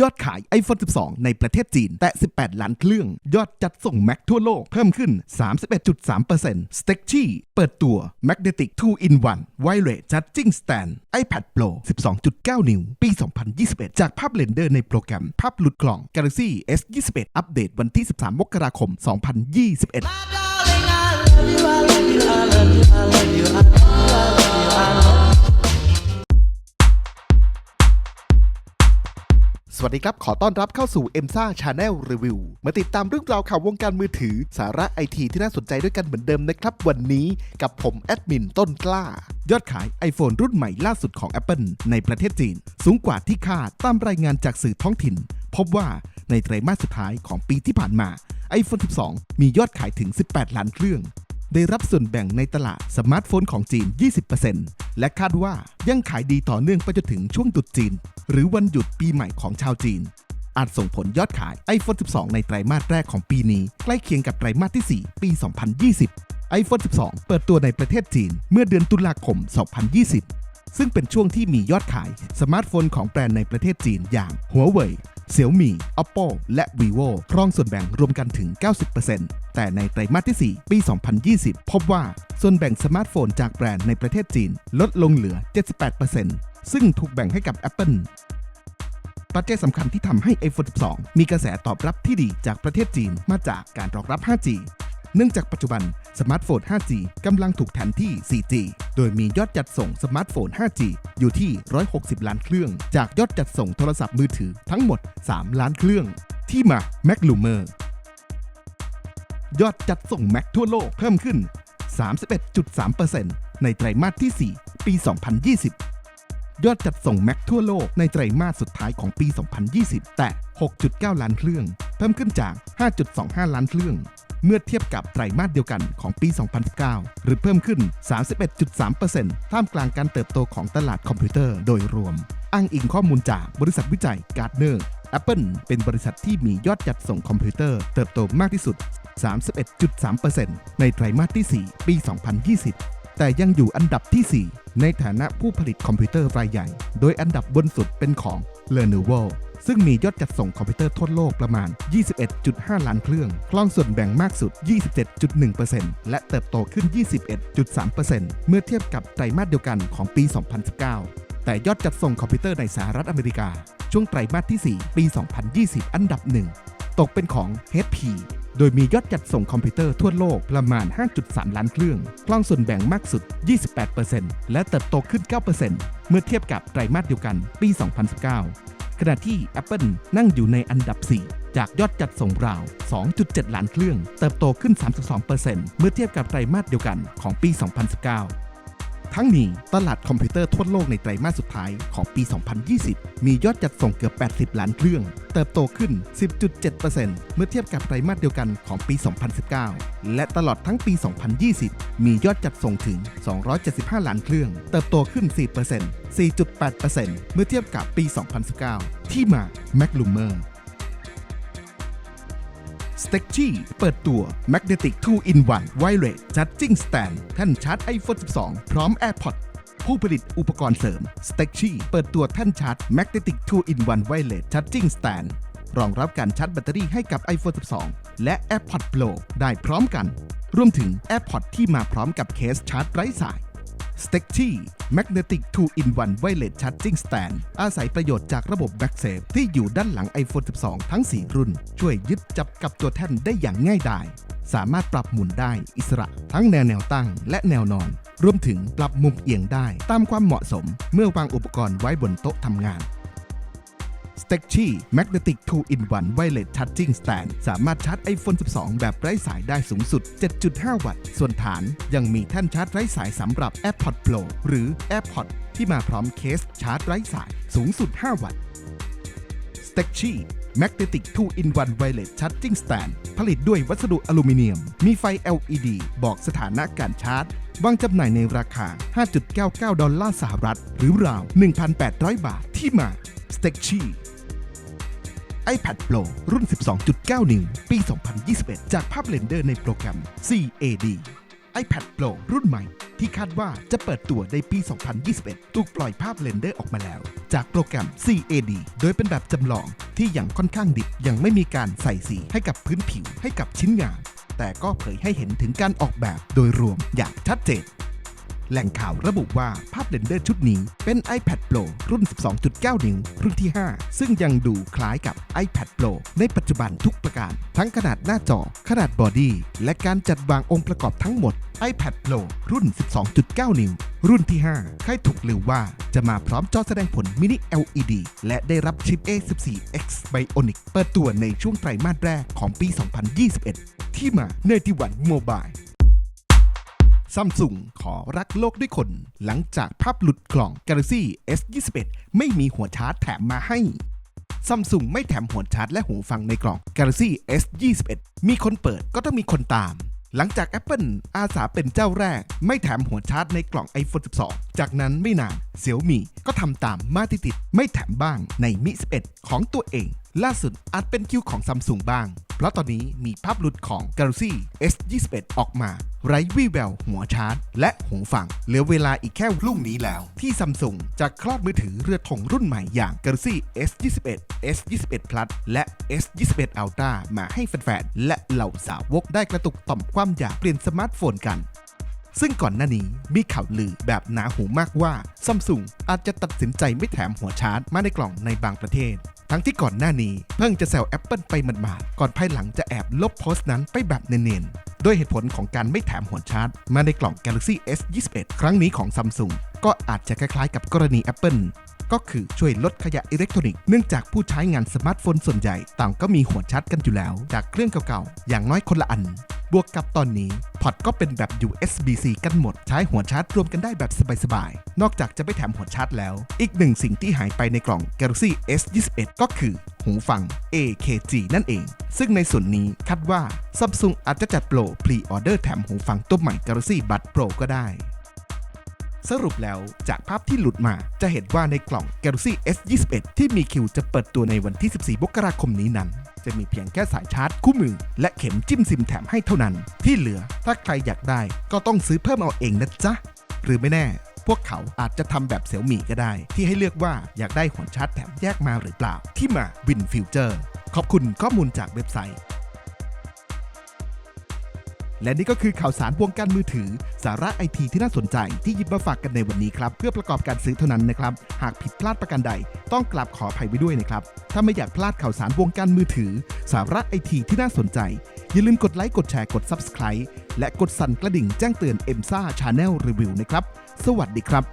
ยอดขาย iPhone 12 ในประเทศจีน แตะ18 ล้านเครื่อง ยอดจัดส่ง Mac ทั่วโลกเพิ่มขึ้น 31.3% s t e c h y เปิดตัว Magnetic 2 in 1 Wireless Charging Stand iPad Pro 12.9 นิ้ว ปี 2021 จากภาพเรนเดอร์ในโปรแกรมภาพหลุดกล่อง Galaxy S21 อัปเดตวันที่ 13 มกราคม 2021 สวัสดีครับ ขอต้อนรับเข้าสู่ m s a Channel Review มาติดตามเรื่องราวข่าววงการมือถือ สาระไอทีที่น่าสนใจด้วยกันเหมือนเดิมนะครับ วันนี้กับผมแอดมินต้นกล้า ยอดขาย iPhone รุ่นใหม่ล่าสุดของ Apple ในประเทศจีน สูงกว่าที่คาดตามรายงานจากสื่อท้องถิ่น พบว่าในไตรมาสสุดท้ายของปีที่ผ่านมา iPhone 12 มียอดขายถึง 18 ล้านเครื่อง ได้รับส่วนแบ่งในตลาดสมาร์ทโฟนของจีน 20%และคาดว่ายังขายดีต่อเนื่องไปจนถึงช่วงตรุษจีน หรือวันหยุดปีใหม่ของชาวจีน อาจส่งผลยอดขาย iPhone 12 ในไตรมาสแรกของปีนี้ ใกล้เคียงกับไตรมาสที่ 4 ปี 2020 iPhone 12 เปิดตัวในประเทศจีนเมื่อเดือนตุลาคม 2020 ซึ่งเป็นช่วงที่มียอดขายสมาร์ทโฟนของแบรนด์ในประเทศจีนอย่างหัวเว่ย Huawei Xiaomi Oppo และ vivo ครองส่วนแบ่งรวมกันถึง 90%แต่ในไตรมาสที่ 4 ปี 2020 พบว่าส่วนแบ่งสมาร์ทโฟนจากแบรนด์ในประเทศจีนลดลงเหลือ 78%ซึ่งถูกแบ่งให้กับ Apple ปัจจัยสำคัญที่ทำให้ iPhone 12 มีกระแสตอบรับที่ดีจากประเทศจีนมาจากการรองรับ 5G เนื่องจากปัจจุบันสมาร์ทโฟน 5G กำลังถูกแทนที่ 4G โดยมียอดจัดส่งสมาร์ทโฟน 5G อยู่ที่ 160 ล้านเครื่อง จากยอดจัดส่งโทรศัพท์มือถือทั้งหมด 3 ล้านเครื่อง ที่มา Mac l u m e r ยอดจัดส่ง Mac ทั่วโลกเพิ่มขึ้น 31.3%ในไตรมาสที่ 4 ปี 2020 ยอดจัดส่ง Mac ทั่วโลกในไตรมาสสุดท้ายของปี 2020 แต่ 6.9 ล้านเครื่อง เพิ่มขึ้นจาก 5.25 ล้านเครื่อง เมื่อเทียบกับไตรมาสเดียวกันของปี 2019 หรือเพิ่มขึ้น 31.3%ท่ามกลางการเติบโตของตลาดคอมพิวเตอร์โดยรวม อ้างอิงข้อมูลจากบริษัทวิจัยการ์ดเนอร์ Apple เป็นบริษัทที่มียอดจัดส่งคอมพิวเตอร์เติบโตมากที่สุด 31.3%ในไตรมาสที่ 4 ปี 2020 แต่ยังอยู่อันดับที่ 4 ในฐานะผู้ผลิตคอมพิวเตอร์รายใหญ่ โดยอันดับบนสุดเป็นของ Lenovo ซึ่งมียอดจัดส่งคอมพิวเตอร์ทั่วโลกประมาณ 21.5 ล้านเครื่อง ครองส่วนแบ่งมากสุด 27.1%และเติบโตขึ้น 21.3%เมื่อเทียบกับไตรมาสเดียวกันของปี 2019 แต่ยอดจัดส่งคอมพิวเตอร์ในสหรัฐอเมริกา ช่วงไตรมาสที่ 4 ปี 2020 อันดับหนึ่งตกเป็นของ HP โดยมียอดจัดส่งคอมพิวเตอร์ทั่วโลกประมาณ 5.3 ล้านเครื่องครองส่วนแบ่งมากสุด 28%และเติบโตขึ้น 9%เมื่อเทียบกับไตรมาสเดียวกันปี 2019 ขณะที่ Apple นั่งอยู่ในอันดับ 4 จากยอดจัดส่งราว 2.7 ล้านเครื่อง เติบโตขึ้น 32%เมื่อเทียบกับไตรมาสเดียวกันของปี 2019 ทั้งนี้ตลาดคอมพิวเตอร์ทั่วโลกในไตรมาสสุดท้ายของปี 2020 มียอดจัดส่งเกือบ 80 ล้านเครื่อง เติบโตขึ้น 10.7%เมื่อเทียบกับไตรมาสเดียวกันของปี 2019 และตลอดทั้งปี 2020 มียอดจัดส่งถึง 275 ล้านเครื่อง เติบโตขึ้น 4% 4.8%เมื่อเทียบกับปี 2019 ที่มา Mac l u m e r สเต็กชี่เปิดตัว Magnetic 2 in 1 Wireless Charging Stand แท่านชาร์จ iPhone 12 พร้อม AirPods ผู้ผลิตอุปกรณ์เสริมสเต็กชี่เปิดตัวแท่นชาร์จ Magnetic 2 in 1 Wireless Charging Stand รองรับการชาร์จแบตเตอรี่ให้กับ iPhone 12 และ AirPods Pro ได้พร้อมกัน รวมถึง AirPods ที่มาพร้อมกับเคสชาร์จไร้สาย สเต็กที่ Magnetic 2 in 1 Wireless Charging Stand อาศัยประโยชน์จากระบบ MagSafe ที่อยู่ด้านหลัง iPhone 12 ทั้ง 4 รุ่น ช่วยยึดจับกับตัวแท่นได้อย่างง่ายดาย สามารถปรับหมุนได้อิสระทั้งแนวแนวตั้งและแนวนอน รวมถึงปรับมุมเอียงได้ตามความเหมาะสม เมื่อวางอุปกรณ์ไว้บนโต๊ะทำงาน s t e c h y Magnetic 2 in 1 Wireless Charging Stand สามารถชาร์จ iPhone 12 แบบไร้สายได้สูงสุด 7.5 วัตต์ ส่วนฐานยังมีแท่นชาร์จไร้สายสำหรับ AirPods Pro หรือ AirPods ที่มาพร้อมเคสชาร์จไร้สายสูงสุด 5 วัตต์ s t e c h y Magnetic 2 in 1 Wireless Charging Stand ผลิตด้วยวัสดุอลูมิเนียม มีไฟ LED บอกสถานะการชาร์จ วางจำหน่ายในราคา 5.99 ดอลลาร์สหรัฐ หรือราว 1,800 บาทที่มา s t e c h y iPad Pro รุ่น 12.9นิ้วปี 2021 จากภาพเรนเดอร์ในโปรแกรม CAD iPad Pro รุ่นใหม่ ที่คาดว่าจะเปิดตัวในปี 2021 ถูกปล่อยภาพเรนเดอร์ออกมาแล้ว จากโปรแกรม CAD โดยเป็นแบบจำลองที่ยังค่อนข้างดิบยังไม่มีการใส่สีให้กับพื้นผิวให้กับชิ้นงาน แต่ก็เผยให้เห็นถึงการออกแบบโดยรวมอย่างชัดเจน แหล่งข่าวระบุว่าภาพเรนเดอร์ชุดนี้เป็น iPad Pro รุ่น 12.9 นิ้ว รุ่นที่ 5 ซึ่งยังดูคล้ายกับ iPad Pro ในปัจจุบันทุกประการ ทั้งขนาดหน้าจอ ขนาดบอดี้ และการจัดวางองค์ประกอบทั้งหมด iPad Pro รุ่น 12.9 นิ้ว รุ่นที่ 5 ค่ายถูกลือว่าจะมาพร้อมจอแสดงผลมินิ LED และได้รับชิป A14X Bionic เปิดตัวในช่วงไตรมาสแรกของปี 2021 ที่มาเนติวันโมบาย ซัมซุงขอรักโลกด้วยคน หลังจากภาพหลุดกล่อง Galaxy S21 ไม่มีหัวชาร์จแถมมาให้ซัมซุงไม่แถมหัวชาร์จและหูฟังในกล่อง Galaxy S21 มีคนเปิดก็ต้องมีคนตาม หลังจาก Apple อาสาเป็นเจ้าแรก ไม่แถมหัวชาร์จในกล่อง iPhone 12 จากนั้นไม่นาน เสี่ยวมีก็ทำตามมาติดติดไม่แถมบ้างในมิ 11 ของตัวเอง ล่าสุดอาจเป็นคิวของซัมซุงบ้าง เพราะตอนนี้มีภาพหลุดของ Galaxy S21 ออกมา ไร้วี่แววหัวชาร์จ และหูฟัง เหลือเวลาอีกแค่รุ่งนี้แล้ว ที่ซัมซุงจะคลอดมือถือเรือธงรุ่นใหม่อย่าง Galaxy S21 S21 Plus และ S21 Ultra มาให้แฟนๆและเหล่าสาวกได้กระตุกต่อมความอยากเปลี่ยนสมาร์ทโฟนกัน ซึ่งก่อนหน้านี้มีข่าวลือแบบหนาหูมากว่าซัมซุงอาจจะตัดสินใจไม่แถมหัวชาร์จมาในกล่องในบางประเทศ ทั้งที่ก่อนหน้านี้เพิ่งจะแซว Apple ไปหมาดๆก่อนภายหลังจะแอบลบโพสต์นั้นไปแบบเนียนๆด้วยเหตุผลของการไม่แถมหัวชาร์จ มาในกล่อง Galaxy S21 ครั้งนี้ของซัมซุงก็อาจจะคล้ายๆ กับกรณี Apple ก็คือช่วยลดขยะอิเล็กทรอนิกส์เนื่องจากผู้ใช้งานสมาร์ทโฟนส่วนใหญ่ต่างก็มีหัวชาร์จกันอยู่แล้ว จากเครื่องเก่าๆอย่างน้อยคนละอัน บวกกับตอนนี้พอตก็เป็นแบบ USB-C กันหมด ใช้หัวชาร์จรวมกันได้แบบสบายๆ นอกจากจะไม่แถมหัวชาร์จแล้ว อีกหนึ่งสิ่งที่หายไปในกล่อง Galaxy S21 ก็คือ หูฟัง AKG นั่นเอง ซึ่งในส่วนนี้คาดว่า Samsung อาจจะจัดโปรพรีออเดอร์แถมหูฟังตัวใหม่ Galaxy Buds Pro ก็ได้ สรุปแล้วจากภาพที่หลุดมาจะเห็นว่าในกล่อง Galaxy S21 ที่มีคิวจะเปิดตัวในวันที่ 14มกราคมนี้นั้น จะมีเพียงแค่สายชาร์จคู่มือ และเข็มจิ้มซิมแถมให้เท่านั้น ที่เหลือถ้าใครอยากได้ก็ต้องซื้อเพิ่มเอาเองนะจ๊ะ หรือไม่แน่ พวกเขาอาจจะทำแบบเสี่ยวมี่ก็ได้ ที่ให้เลือกว่าอยากได้หัวชาร์จแถมแยกมาหรือเปล่า ที่มา Win Future ขอบคุณข้อมูลจากเว็บไซต์ และนี่ก็คือข่าวสารวงการมือถือ สาระไอทีที่น่าสนใจที่หยิบมาฝากกันในวันนี้ครับ เพื่อประกอบการซื้อเท่านั้นนะครับ หากผิดพลาดประการใด ต้องกลับขออภัยไว้ด้วยนะครับ ถ้าไม่อยากพลาดข่าวสารวงการมือถือ สาระไอทีที่น่าสนใจ อย่าลืมกดไลค์กดแชร์กด Subscribe และกดสั่นกระดิ่งแจ้งเตือน e m s a Channel Review นะครับ สวัสดีครับ